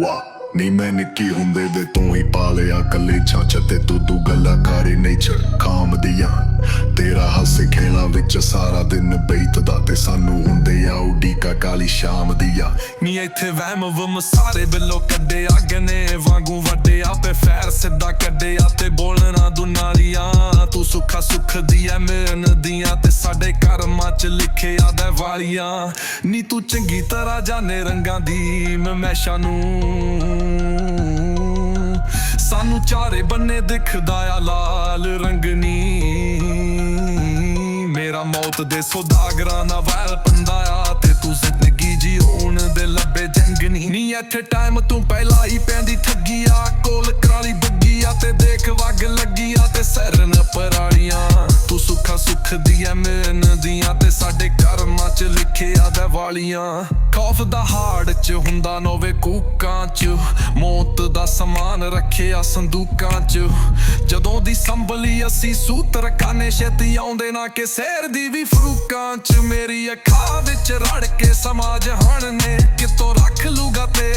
ਵਾ ਨੀ ਮੈਂ ਨਿੱਕੀ ਹੁੰਦੇ ਦੇ ਤੂੰ ਹੀ ਪਾਲਿਆ ਕੱਲੇ ਛਾਛ ਤੇ ਤੂੰ ਤੂੰ ਗੱਲਾਂ ਕਰੇ ਨੇਚਰ ਕਾਮ ਦੀਆਂ। ਤੇਰਾ ਹੱਸੇ ਖੇਲਾ ਵਿੱਚ ਸਾਰਾ ਦਿਨ ਬੀਤਦਾ ਤੇ ਸਾਨੂੰ ਹੁੰਦੇ ਆ ਉਡੀਕਾ ਕਾਲੀ ਸ਼ਾਮ ਦੀਆਂ। ਨੀ ਇੱਥੇ ਵਹਿਮ ਵਮ ਸਾਰੇ ਬਿੱਲੋ ਕੱਢੇ ਅਗਨੇ ਵਾਂਗੂ ਵੱਡੇ ਆਪੇ ਫੈਰ ਸਿੱਧਾ ਕੱਢੇ ਆ ਤੇ ਬੋਲਣਾ ਦੁਨਾਰੀਆਂ। ਤੂੰ ਸੁੱਖਾ ਸੁੱਖ ਦੀ ਦੀਆਂ ਮਿਲਣ ਦੀਆਂ ਤੇ ਸਾਡੇ ਚ ਲਿਖਿਆ ਦੇ ਵਾਰੀਆਂ। ਨੀ ਤੂੰ ਚੰਗੀ ਤਰ੍ਹਾਂ ਜਾਣੇ ਰੰਗਾਂ ਦੀ ਮਮੈਸ਼ਾਂ ਨੂੰ। ਸਾਨੂੰ ਚਾਰੇ ਬੰਨੇ ਦਿਖਦਾ ਆ ਲਾਲ ਰੰਗਨੀ ਮੇਰਾ ਮੌਤ ਦੇ ਸੌਦਾਗਰਾਂ ਦਾ ਵੈਲ ਪੰਦਾ ਆ ਤੇ ਤੂੰ ਜ਼ਿੰਦਗੀ ਜੀਉਣ ਦੇ ਲੱਭੇ ਜੰਗਨੀ ਨੀ। ਇੱਥੇ ਟਾਈਮ ਤੂੰ ਪਹਿਲਾਂ ਹੀ ਪੈਂਦੀ ਠੱਗੀ ਆ। ਕੋਲ ਕਰਾਲੀ ਆ ਤੇ ਦੇਖ ਵਗ ਲੱਗੀ ਆ ਤੇ ਸਰਨ ਪਰਾਲੀਆਂ। ਤੂੰ ਸੁੱਖਾ ਸੁੱਖ ਦੀਆਂ ਮਿਲਨ ਦੀਆਂ ਤੇ ਸਾਡੇ ਕਰਮਾਂ ਚ ਲਿਖਿਆ ਦੇ ਵਾਲੀਆਂ। ਖੌਫ ਦਾ ਹਾੜ ਚ ਹੁੰਦਾ ਨੋਵੇ ਕੂਕਾਂ ਚ। ਮੌਤ ਦਾ ਸਮਾਨ ਰੱਖਿਆ ਸੰਦੂਕਾਂ ਚ। ਜਦੋਂ ਦੀ ਸੰਭਲੀ ਅਸੀਂ ਸੂਤਰ ਖਾਨੇ ਛੇਤੀ ਆਉਂਦੇ ਨਾ ਕਿ ਸੇਰ ਦੀ ਵੀ ਫਰੂਕਾਂ ਚ। ਮੇਰੀ ਅੱਖਾਂ ਵਿੱਚ ਰੜ ਕੇ ਸਮਾਜ ਹਣ ਨੇ। ਕਿਤੋਂ ਰੱਖ ਲੂਗਾ ਤੇ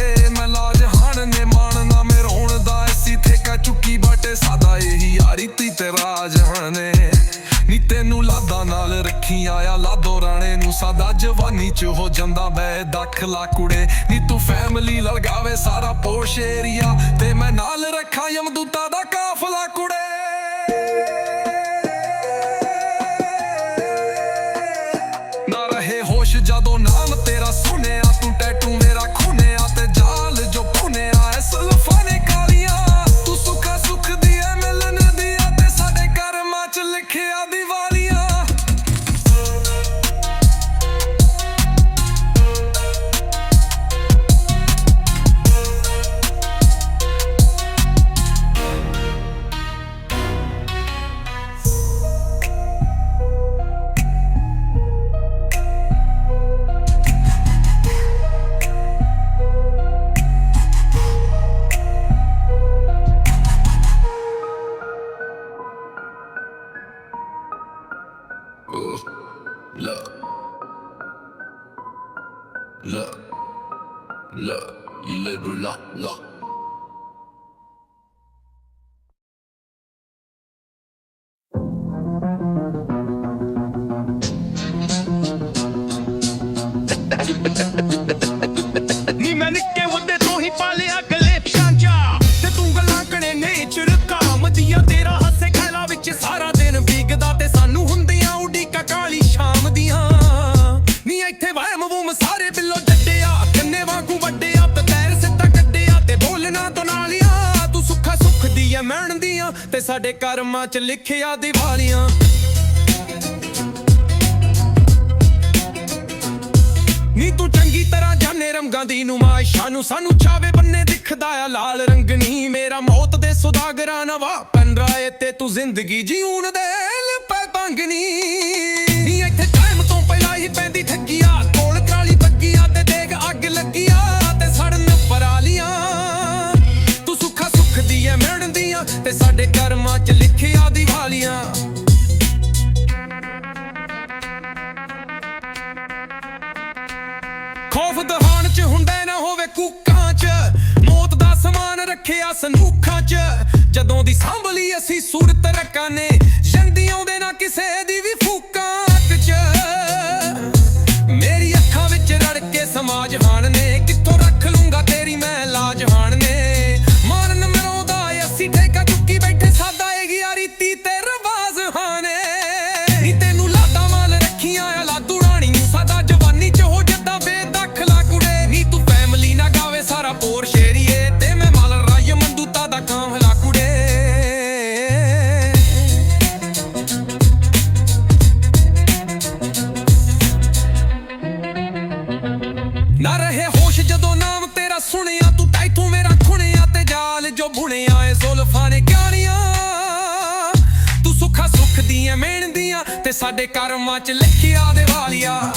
ਰੱਖੀਆਂ ਲਾਦੋ ਰਾਣੇ ਨੂੰ ਸਾਦਾ ਜਵਾਨੀ ਚ ਹੋ ਜਾਂਦਾ ਬੈ ਦਖਲਾ ਕੁੜੇ। ਨੀ ਤੂੰ ਫੈਮਿਲੀ ਲਗਾਵੇ ਸਾਰਾ ਪੋਸ਼ ਏਰੀਆ ਤੇ ਮੈਂ ਨਾਲ ਰੱਖਾਂ ਯਮਦੂਤਾ ਦਾ ਕਾਫਲਾ। Oh. Là. Là. Là. Il est de là, là. ਸੁੱਖ ਦੀਆਂ ਦੀਆਂ ਤੇ ਸਾਡੇ ਕਰਮਾਂ ਚ ਲਿਖਿਆ ਦੀਵਾਲੀਆਂ। ਨੀ ਤੂੰ ਚੰਗੀ ਤਰ੍ਹਾਂ ਜਾਣੇ ਰੰਗਾਂ ਦੀ ਨੁਮਾਇਸ਼ਾਂ ਨੂੰ, ਸਾਨੂੰ ਚਾਵੇ ਬੰਨੇ ਦਿਖਦਾ ਆ ਲਾਲ ਰੰਗਨੀ ਮੇਰਾ ਮੌਤ ਦੇ ਸੁਦਾਗਰਾਂ ਨਵਾ ਪੰਰਾਏ ਤੇ ਤੂੰ ਜ਼ਿੰਦਗੀ ਜੀਉਣ ਦੇ ਸਾਡੇ ਕਰਮਾਂ ਚ ਲਿਖਿਆ ਦੀਵਾਲੀਆਂ ਖੌਫ ਦਹਾਨ ਚ ਹੁੰਦੇ ਨਾ ਹੋਵੇ ਕੂਕਾਂ ਚ। ਮੌਤ ਦਾ ਸਮਾਨ ਰੱਖਿਆ ਸੰਦੂਖਾਂ ਚ। ਜਦੋਂ ਦੀ ਸੰਭਲੀ ਅਸੀਂ ਸੂਰਤ ਰਕਾਨੇ ਜੰਦੀ ਆਉਂਦੇ ਨਾ ਕਿਸੇ ਦੀ ਵੀ ਤੂੰ ਮੇਰਾ ਖੁਣਿਆ ਤੇ ਜਾਲ ਜੋ ਬੁਣਿਆ ਏ ਜ਼ੁਲਫਾਂ ਨੇ ਗਿਆਨੀਆਂ ਤੂੰ ਸੁੱਖਾ ਸੁੱਖ ਦੀਆਂ ਮਿਹਣ ਦੀਆਂ ਤੇ ਸਾਡੇ ਕਰਮਾਂ ਚ ਲਿਖਿਆ ਦੇ ਵਾਲੀਆ।